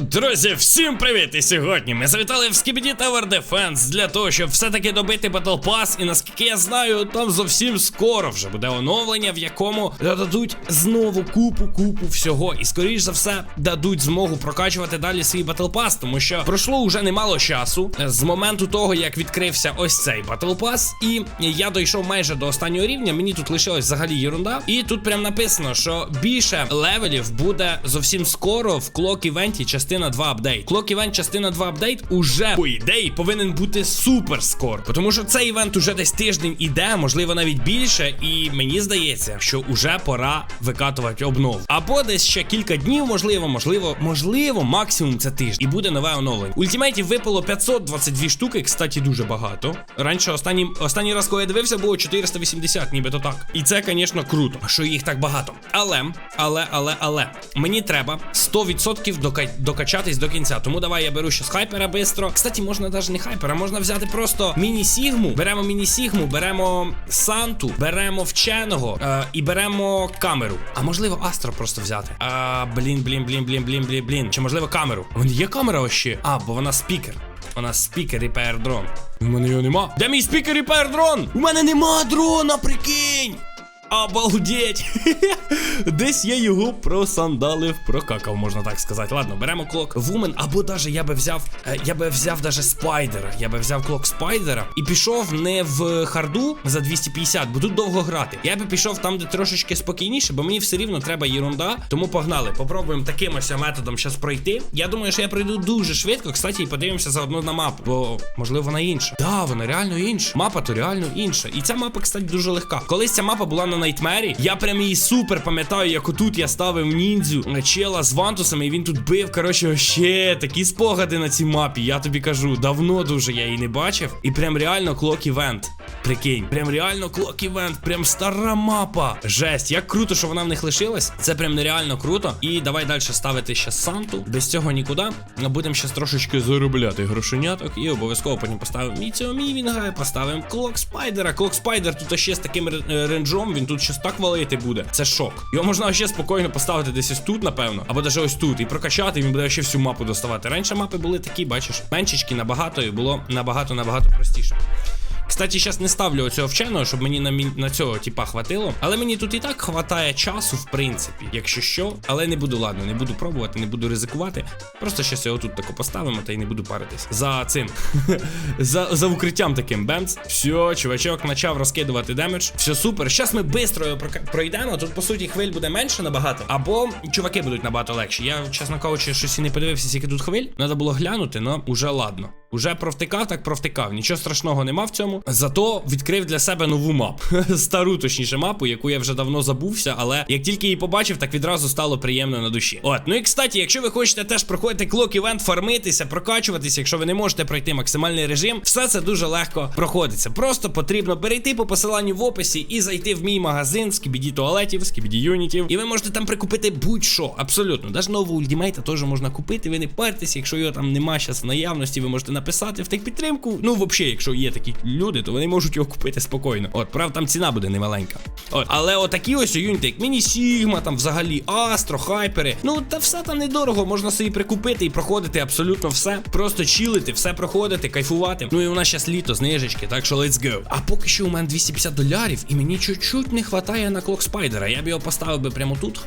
Друзі, всім привіт! І сьогодні ми завітали в Skibidi Tower Defense для того, щоб все-таки добити Battle Pass. І наскільки я знаю, там зовсім скоро вже буде оновлення, в якому додадуть знову купу, купу всього. І скоріш за все дадуть змогу прокачувати далі свій Battle Pass, тому що пройшло уже немало часу з моменту того, як відкрився ось цей Battle Pass. І я дійшов майже до останнього рівня. Мені тут лишилась взагалі ерунда. І тут прям написано, що більше левелів буде зовсім скоро в Clock Event частина 2 апдейт. Clock Event частина 2 апдейт уже по ідеї повинен бути супер скоро. Тому що цей івент уже десь тиждень іде, можливо навіть більше. І мені здається, що уже пора викатувати обнов. Або десь ще кілька днів, можливо, можливо, можливо, максимум це тиждень. І буде нове оновлення. Ультимейтів випало 522 штуки, кстати, дуже багато. Раніше останній, останній раз, коли я дивився, було 480, нібито так. І це, звісно, круто, що їх так багато. Але, але, але, але, мені треба 100% дока... докачатись до кінця. Тому давай я беру щас хайпера бистро. Кстати, можна навіть не хайпера, можна взяти просто міні-сігму. Беремо міні-сігму, беремо Санту, беремо вченого е, і беремо камеру. А можливо, Астро просто взяти. А, блін, блін, блін, блін, блін, блін, блін. Чи можливо камеру? Вон є камера ще? А, бо вона спікер. Вона спікер і дрон. У мене його нема. Де мій спікер і дрон? У мене нема дрона, прикинь! Обалдеть! Десь я його просандалив, прокакав, можна так сказати. Ладно, беремо клок вумен, або даже я би взяв. е, Я би взяв даже спайдера. Я би взяв клок спайдера і пішов не в харду за 250, бо тут довго грати. Я би пішов там, де трошечки спокійніше, бо мені все рівно треба єрунда. Тому погнали. Попробуємо таким ось методом зараз пройти. Я думаю, що я пройду дуже швидко. Кстати, і подивимося заодно на мапу, бо можливо вона інша. Да, вона реально інша. Мапа то реально інша. І ця мапа, кстати, дуже легка. Колись ця мапа була на Найтмері. Я прям її супер пам'ятаю, як отут я ставив ніндзю е, чела з вантусами, і він тут бив. Коротше, ще такі спогади на цій мапі. Я тобі кажу, давно дуже я її не бачив. І прям реально клок івент. Прикинь, прям реально клок івент, прям стара мапа. Жесть, як круто, що вона в них лишилась. Це прям нереально круто. І давай далі ставити ще Санту. Без цього нікуди. Будемо ще трошечки заробляти грошеняток. І обов'язково потім поставимо Міціо Мівінга, поставимо Клок Спайдера. Клок Спайдер тут ще з таким е, ренджом, він тут щось так валити буде. Це шок. Його можна ще спокійно поставити десь ось тут, напевно, або навіть ось тут, і прокачати, він буде ще всю мапу доставати. Раніше мапи були такі, бачиш, меншечки набагато, і було набагато набагато простіше. Кстати, зараз не ставлю оцього вченого, щоб мені на мі... на цього типа хватило. Але мені тут і так хватає часу, в принципі, якщо що. Але не буду, ладно, не буду пробувати, не буду ризикувати. Просто щас його тут тако поставимо та й не буду паритись. За цим. за, за укриттям таким. Бемц. Все, чувачок почав розкидувати демедж. Все супер. Зараз ми швидко його пройдемо. Тут, по суті, хвиль буде менше набагато. Або чуваки будуть набагато легші. Я, чесно кажучи, щось і не подивився, скільки тут хвиль. Треба було глянути, але уже ладно. Уже провтикав, так провтикав. Нічого страшного нема в цьому. Зато відкрив для себе нову мапу. Стару, точніше, мапу, яку я вже давно забувся, але як тільки її побачив, так відразу стало приємно на душі. От, ну і кстати, якщо ви хочете теж проходити клок івент, фармитися, прокачуватися, якщо ви не можете пройти максимальний режим, все це дуже легко проходиться. Просто потрібно перейти по посиланню в описі і зайти в мій магазин з кібіді туалетів, з кібіді юнітів. І ви можете там прикупити будь-що. Абсолютно. Навіть нового ультимейта теж можна купити. Ви не партеся, якщо його там нема зараз наявності, ви можете написати в техпідтримку. Ну, взагалі, якщо є такі люди, то вони можуть його купити спокійно. От, правда, там ціна буде немаленька. От, але отакі ось юніти, як Міні Сігма, там взагалі Астро, Хайпери. Ну, та все там недорого, можна собі прикупити і проходити абсолютно все. Просто чилити, все проходити, кайфувати. Ну і у нас зараз літо, знижечки, так що let's go. А поки що у мене 250 долярів, і мені чуть-чуть не вистачає на клок спайдера. Я б його поставив би прямо тут.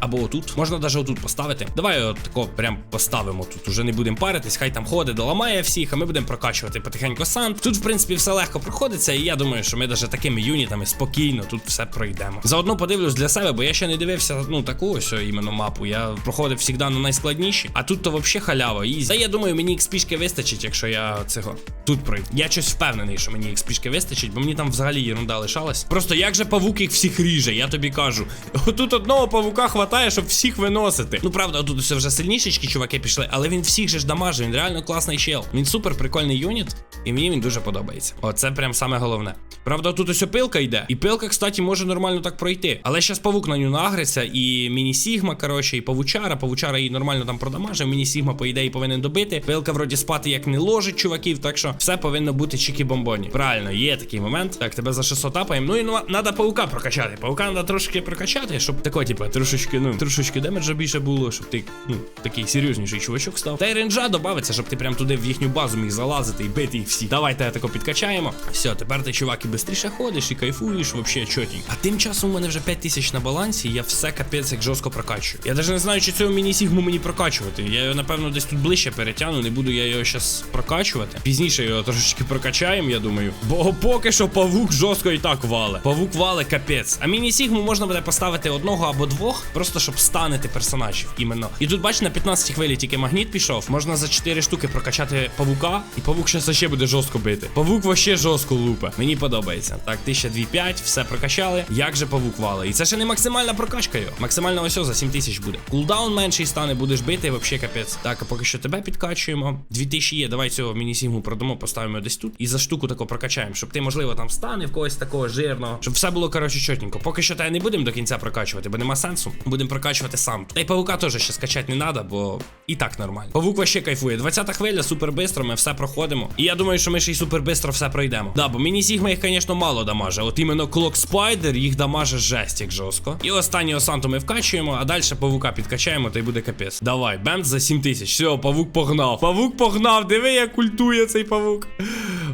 Або отут. Можна навіть отут поставити. Давай от прям поставимо тут. Уже не будемо паритись, хай там ходить, доламає всіх, а ми будемо прокачувати потихеньку сант. Тут, в принципі, все легко проходиться, і я думаю, що ми навіть такими юнітами спокійно тут все пройдемо. Заодно подивлюсь для себе, бо я ще не дивився ну таку ось іменно мапу. Я проходив завжди на найскладніші, а тут то взагалі халява. І та я думаю, мені XP-шки вистачить, якщо я цього тут пройду. Я щось впевнений, що мені XP-шки вистачить, бо мені там взагалі єрунда лишалась. Просто як же павук їх всіх ріже, я тобі кажу. Отут одного павука хватає, щоб всіх виносити. Ну правда, тут все вже сильнішечки чуваки пішли, але він всіх же ж дамажить, він реально класний чел. Він супер прикольний юніт, і мені він дуже подобається. Оце прям саме головне. Правда, тут ось пилка йде. І пилка, кстати, може нормально так пройти. Але зараз павук на нього нагриться, і міні-сігма, коротше, і павучара. Павучара її нормально там продамажив. Міні-сігма, по ідеї, повинен добити. Пилка вроді спати як не ложить чуваків, так що все повинно бути чікі-бомбоні. Правильно, є такий момент. Так, тебе за 600 тапаємо. Ну і ну, треба паука прокачати. Паука треба трошки прокачати, щоб тако, типу, трошечки трошечки, ну, трошечки демеджа більше було, щоб ти, ну, такий серйозніший чувачок став. Та й ренджа додається, щоб ти прям туди в їхню базу міг залазити і бити їх всі. Давайте тако підкачаємо. Все, тепер ти, чувак, і швидше ходиш і кайфуєш, вообще чотінь. А тим часом у мене вже 5 тисяч на балансі, і я все капець як жорстко прокачую. Я навіть не знаю, чи цього міні-сігму мені прокачувати. Я його, напевно, десь тут ближче перетягну, не буду я його зараз прокачувати. Пізніше його трошечки прокачаємо, я думаю. Бо поки що павук жорстко і так вале. Павук вале капець. А міні-сігму можна буде поставити одного або двох, просто щоб станити персонажів іменно. І тут, бач, на 15 хвилі тільки магніт пішов. Можна за 4 штуки прокачати павука, і павук ще ще буде жорстко бити. Павук вообще жорстко лупе. Мені подобається. Так, 1002,5, все прокачали. Як же павук вале? І це ще не максимальна прокачка його. Максимальна ось за 7000 буде. Кулдаун менший стане, будеш бити, вообще капець. Так, а поки що тебе підкачуємо. 2000 є. Давай цього міні-сігму продамо, поставимо десь тут. І за штуку тако прокачаємо, щоб ти, можливо, там стане в когось такого жирного. Щоб все було, коротше, чотненько. Поки що тебе не будемо до кінця прокачувати, бо нема сенсу. Будемо прокачувати сам. Та й павука теж ще скачати не треба, бо і так нормально. Павук вообще кайфує. 20-та хвиля, супер бистро, ми все проходимо. І я думаю, що ми ще й супер бистро все пройдемо. Да, бо міні-сігма їх, звісно, мало дамаже. От іменно Клок Спайдер їх дамаже жесть, як жорстко. І останнього Санту ми вкачуємо, а далі павука підкачаємо, та й буде капець. Давай, бемц за 7 тисяч. Все, павук погнав. Павук погнав. Диви, як культує цей павук.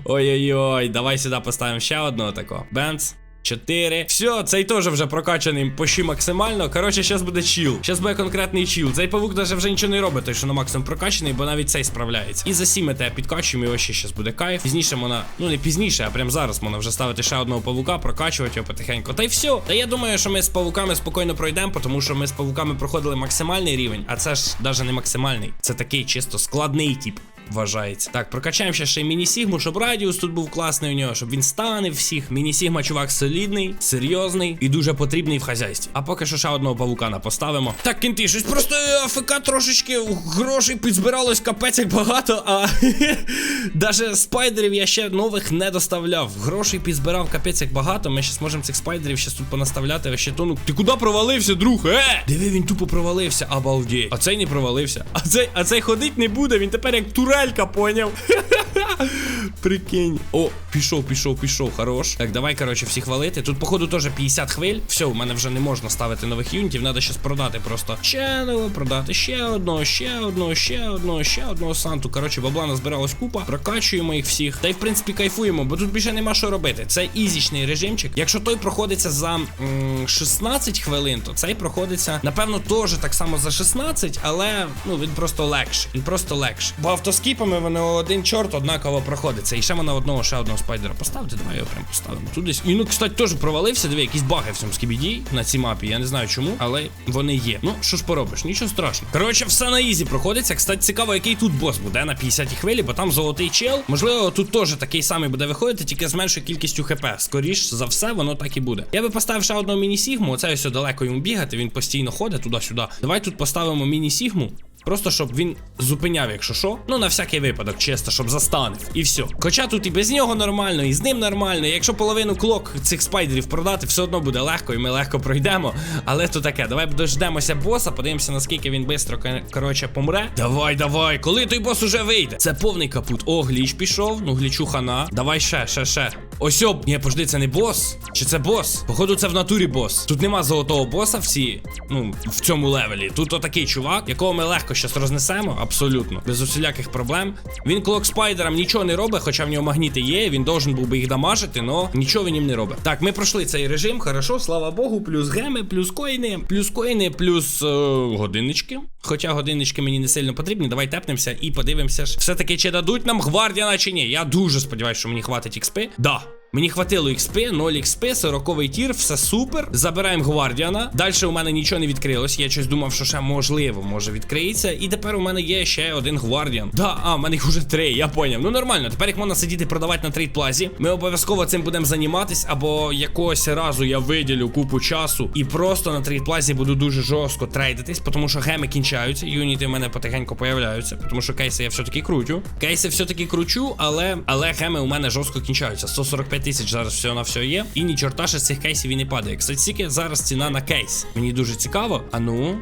Ой-ой-ой, давай сюди поставимо ще одного такого. Бенц. 4. Все, цей теж вже прокачаний почти максимально. Коротше, зараз буде чіл. Зараз буде конкретний чіл. Цей павук навіть вже нічого не робить, той, що на максимум прокачаний, бо навіть цей справляється. І за 7 ми тебе підкачуємо, і вообще зараз буде кайф. Пізніше можна, ну не пізніше, а прямо зараз можна вже ставити ще одного павука, прокачувати його потихеньку. Та й все. Та я думаю, що ми з павуками спокійно пройдемо, тому що ми з павуками проходили максимальний рівень, а це ж навіть не максимальний. Це такий чисто складний тип. Вважається. Так, прокачаємо ще ще міні-сігму, щоб радіус тут був класний у нього, щоб він стане всіх. Міні-сігма, чувак, солідний, серйозний і дуже потрібний в хазяйстві. А поки що ще одного павукана поставимо. Так, кінти, щось просто АФК трошечки грошей підзбиралось капець як багато, а даже спайдерів я ще нових не доставляв. Грошей підзбирав капець як багато. Ми ще зможемо цих спайдерів ще тут понаставляти. Ще тону. Ти куди провалився, друг? Е! Диви, він тупо провалився, обалдеть. А цей не провалився. А цей, а цей ходить не буде, він тепер як турелька, понял? Прикинь. О, пішов, пішов, пішов, хорош. Так, давай, коротше, всіх валити. Тут, походу, теж 50 хвиль. Все, у мене вже не можна ставити нових юнітів. Треба щас продати просто. Ще одного продати, ще одного, ще одного, ще одного, ще одного санту. Коротше, бабла назбиралась купа. Прокачуємо їх всіх. Та й в принципі кайфуємо, бо тут більше нема що робити. Це ізічний режимчик. Якщо той проходиться за м, 16 хвилин, то цей проходиться, напевно, теж так само за 16, але ну він просто легший. Він просто легший. Бо автоскіпами вони один чорт однаково проходиться. І ще мене одного ще одного спайдера поставити. Давай його прям поставимо. Тут. І ну, кстати, теж провалився. Диви, якісь баги в цьому скібіді на цій мапі. Я не знаю чому, але вони є. Ну, що ж поробиш, нічого страшного. Коротше, все на ізі проходиться. Кстати, цікаво, який тут бос буде на 50-й хвилі, бо там золотий чел. Можливо, тут теж такий самий буде виходити, тільки з меншою кількістю хп. Скоріш за все, воно так і буде. Я би поставив ще одного міні-сігму. Оце ось далеко йому бігати. Він постійно ходить туди-сюди. Давай тут поставимо міні-сігму. Просто щоб він зупиняв, якщо що. Ну, на всякий випадок, чисто, щоб застанив. І все. Хоча тут і без нього нормально, і з ним нормально. Якщо половину клок цих спайдерів продати, все одно буде легко, і ми легко пройдемо. Але то таке, давай дождемося боса, подивимося, наскільки він швидко, коротше, помре. Давай, давай, коли той бос уже вийде? Це повний капут. О, гліч пішов. Ну, глічу хана. Давай ще, ще, ще. Ось об. Ні, пожди, це не бос. Чи це бос? Походу, це в натурі бос. Тут нема золотого боса в цій, ну, в цьому левелі. Тут отакий чувак, якого ми легко щас рознесемо, абсолютно, без усіляких проблем. Він клок спайдерам нічого не робить, хоча в нього магніти є. Він должен був би їх дамажити, але нічого він їм не робить. Так, ми пройшли цей режим, хорошо, слава Богу, плюс геми, плюс коїни, плюс коїни, плюс е, годиннички. Хоча годиннички мені не сильно потрібні. Давай тепнемося і подивимося ж. Все-таки чи дадуть нам гвардіана чи ні. Я дуже сподіваюся, що мені хватить XP. Да. Мені хватило XP, 0 XP, 40 тір, все супер. Забираємо гвардіана. Далі у мене нічого не відкрилось. Я щось думав, що ще можливо може відкриється. І тепер у мене є ще один гвардіан. Да, а, в мене їх уже три, я поняв. Ну нормально, тепер їх можна сидіти продавати на трейд плазі. Ми обов'язково цим будемо займатися, або якогось разу я виділю купу часу і просто на трейд плазі буду дуже жорстко трейдитись, тому що геми кінчаються, юніти в мене потихеньку появляються, тому що кейси я все-таки кручу. Кейси все-таки кручу, але але геми у мене жорстко кінчаються. 145 тисяч зараз все на все є. І ні чорта ще з цих кейсів і не падає. Кстати, стільки зараз ціна на кейс. Мені дуже цікаво. А ну.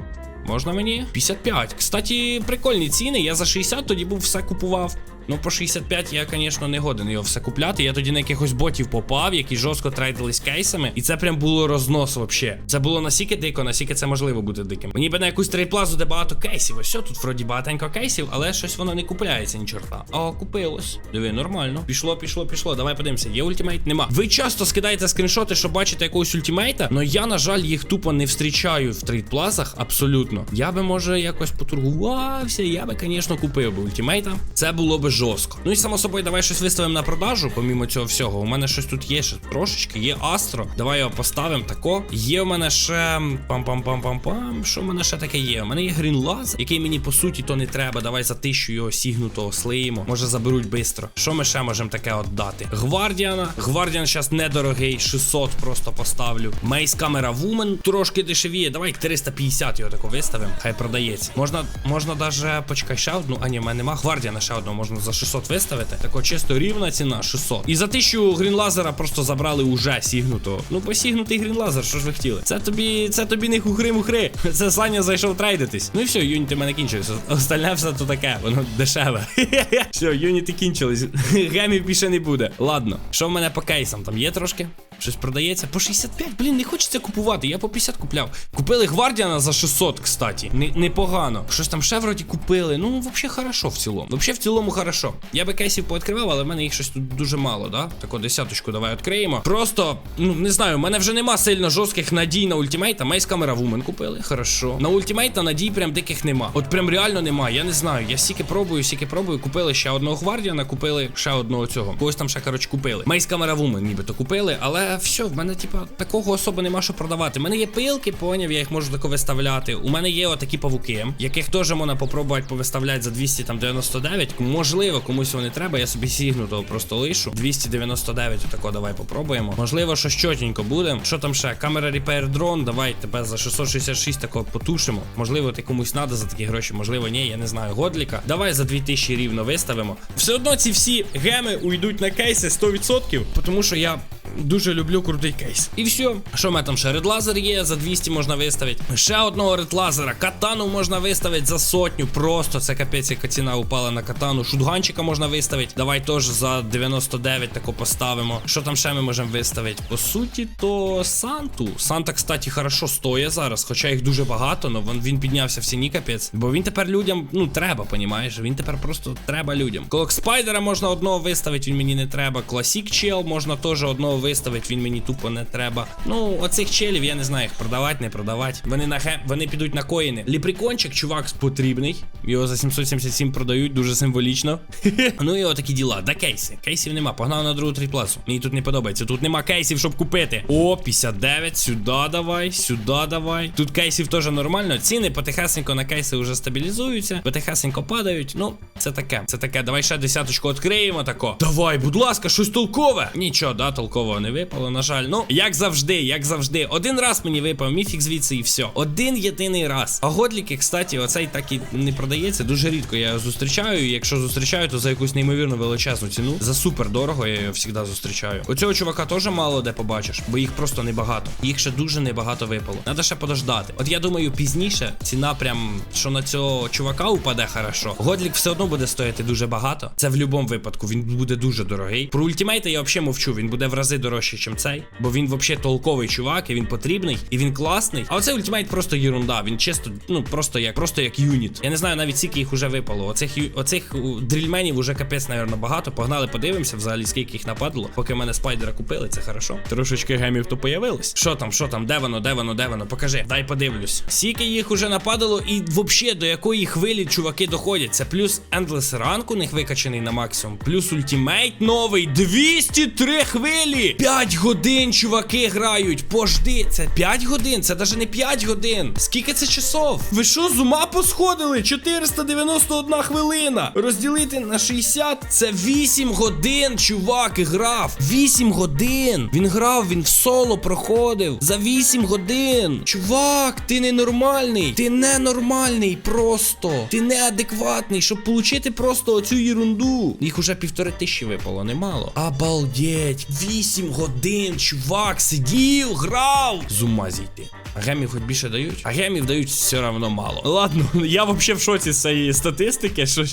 Можна мені? 55. Кстати, прикольні ціни. Я за 60 тоді був все купував. Ну, по 65 я, звісно, не годен його все купляти. Я тоді на якихось ботів попав, які жорстко трейдились кейсами. І це прям було рознос вообще. Це було настільки дико, настільки це можливо бути диким. Мені би на якусь трейдплазу, де багато кейсів. Ось тут вроді багатенько кейсів, але щось воно не купляється, ні чорта. А купилось. Диви, нормально. Пішло, пішло, пішло. Давай подивимося. Є ультимейт? Нема. Ви часто скидаєте скріншоти, щоб бачити якогось ультимейта, але я, на жаль, їх тупо не встрічаю в трейдплазах абсолютно. Я би, може, якось потургувався, я би, звісно, купив би ультимейта. Це було би жорстко. Ну і само собою, давай щось виставимо на продажу, помімо цього всього. У мене щось тут є ще трошечки, є Астро. Давай його поставимо тако. Є у мене ще пам-пам-пам-пам-пам. Що в мене ще таке є? У мене є Грін Лаз, який мені по суті то не треба. Давай за тисячу його сігнутого слиємо. Може заберуть швидко. Що ми ще можемо таке отдати? Гвардіана. Гвардіан зараз недорогий, 600 просто поставлю. Мейс камера Вумен трошки дешевіє. Давай 350 його тако виставимо. Хай продається. Можна, можна даже почекай ще одну. А ні, в мене нема. Гвардіана ще одного можна за 600 виставити. Тако чисто рівна ціна 600. І за 1000 грінлазера просто забрали уже сігнутого. Ну, посігнутий грінлазер, що ж ви хотіли? Це тобі, це тобі не хухри-мухри. Це Саня зайшов трейдитись. Ну і все, юніти в мене кінчилися. Остальне все то таке, воно дешеве. Все, юніти кінчились. Гемів більше не буде. Ладно, що в мене по кейсам? Там є трошки? Щось продається? По 65, блін, не хочеться купувати. Я по 50 купляв. Купили Гвардіана за 600, кстати. Не- Непогано. Щось там ще вроді купили. Ну, взагалі хорошо в цілому. Взагалі в цілому хорошо. Я би кейсів пооткривав, але в мене їх щось тут дуже мало, да? Тако десяточку давай відкриємо. Просто, ну не знаю, в мене вже нема сильно жорстких надій на ультимейта. Мейс камера вумен купили. Хорошо. На ультимейта надій прям диких нема. От прям реально нема. Я не знаю. Я стільки пробую, стільки пробую. Купили ще одного гвардіана, купили ще одного цього. Когось там ще, коротше, купили. Мейс камера вумен, нібито купили, але все, в мене, типа, такого особо нема що продавати. У мене є пилки, поняв, я їх можу тако виставляти. У мене є отакі павуки, яких теж можна попробувати повиставляти за 299. Можливо, комусь вони треба. Я собі сігнутого просто лишу. 299, отако давай попробуємо. Можливо, що чотенько буде. Що там ще? Камера Repair дрон. Давай тебе за 666 тако потушимо. Можливо, ти комусь надо за такі гроші, можливо, ні, я не знаю. Годліка. Давай за 2000 рівно виставимо. Все одно ці всі геми уйдуть на кейси 100%, тому що я дуже люблю крутий кейс. І все. Що в мене там ще редлазер є, за 200 можна виставити. Ще одного редлазера. Катану можна виставити за сотню. Просто це капець, яка ціна упала на катану. Шутганчика можна виставити. Давай теж за 99 тако поставимо. Що там ще ми можемо виставити? По суті, то Санту. Санта, кстати, хорошо стоїть зараз, хоча їх дуже багато, але він піднявся в ціні капець. Бо він тепер людям, ну, треба, понімаєш? Він тепер просто треба людям. Колок спайдера можна одного виставити, він мені не треба. Класік чел можна теж одного виставити, він мені тупо не треба. Ну, оцих челів я не знаю, їх продавати, не продавати. Вони на ге... вони підуть на коїни. Ліприкончик, чувак, потрібний. Його за 777 продають, дуже символічно. ну і отакі діла. Да кейси. Кейсів нема. Погнав на другу тріпласу. Мені тут не подобається. Тут нема кейсів, щоб купити. О, 59, сюди давай, сюди давай. Тут кейсів теж нормально. Ціни потихесенько на кейси вже стабілізуються, потихесенько падають. Ну, це таке. Це таке. Давай ще десяточку відкриємо тако. Давай, будь ласка, щось толкове. Нічого, да, толкового не випало, на жаль. Ну, як завжди, як завжди. Один раз мені випав міфік звідси і все. Один єдиний раз. А годліки, кстати, оцей так і не продається. Дуже рідко я зустрічаю. Якщо зустрічаю, то за якусь неймовірно величезну ціну. За супер дорого я його завжди зустрічаю. Оцього чувака теж мало де побачиш, бо їх просто небагато. Їх ще дуже небагато випало. Надо ще подождати. От я думаю, пізніше ціна прям, що на цього чувака упаде хорошо. Годлік все одно буде стояти дуже багато. Це в будь-якому випадку. Він буде дуже дорогий. Про ультимейта я взагалі мовчу. Він буде в рази дорожчий, ніж цей. Бо він взагалі толковий чувак, і він потрібний, і він класний. А оцей ультимейт просто єрунда. Він чисто, ну просто як просто як юніт. Я не знаю навіть скільки їх уже випало. Оцих оцих дрільменів уже капець, напевно, багато. Погнали, подивимося взагалі, скільки їх нападало. Поки мене спайдера купили, це хорошо. Трошечки гемів то появилось. Що там, що там, де воно, де воно, де воно? Покажи, дай подивлюсь. Скільки їх уже нападало, і взагалі до якої хвилі чуваки доходять. Це плюс Endless Rank у них викачаний на максимум, плюс ультимейт новий 203 хвилі. 5 годин чуваки грають. Пожди, це 5 годин, це навіть не 5 годин. Скільки це часов? Ви що, з ума посходили? 491 хвилина. Розділити на 60 це 8 годин, чувак, грав. 8 годин. Він грав, він в соло проходив. За 8 годин. Чувак, ти ненормальний. Ти ненормальний просто. Ти неадекватний, щоб получити просто оцю ерунду. Їх уже півтори тисячі випало, немало. Обалдеть, 8 годин, чувак, сидів, грав. З ума зійти. А гемів хоч більше дають? А гемів дають все равно мало. Ладно, я взагалі в шоці з цієї статистики, що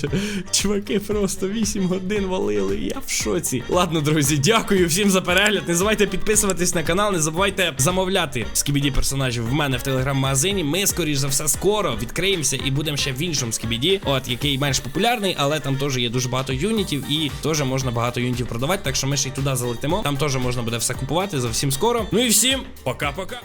чуваки просто 8 годин валили. Я в шоці. Ладно, друзі, дякую всім за перегляд. Не забувайте підписуватись на канал, не забувайте замовляти скібіді персонажів в мене в телеграм-магазині. Ми, скоріш за все, скоро відкриємося і будемо ще в іншому скібіді, от який менш популярний, але там теж є дуже багато юнітів і теж можна багато юнітів продавати. Так що ми ще й туди залетимо. Там теж можна буде все купувати зовсім скоро. Ну і всім пока-пока.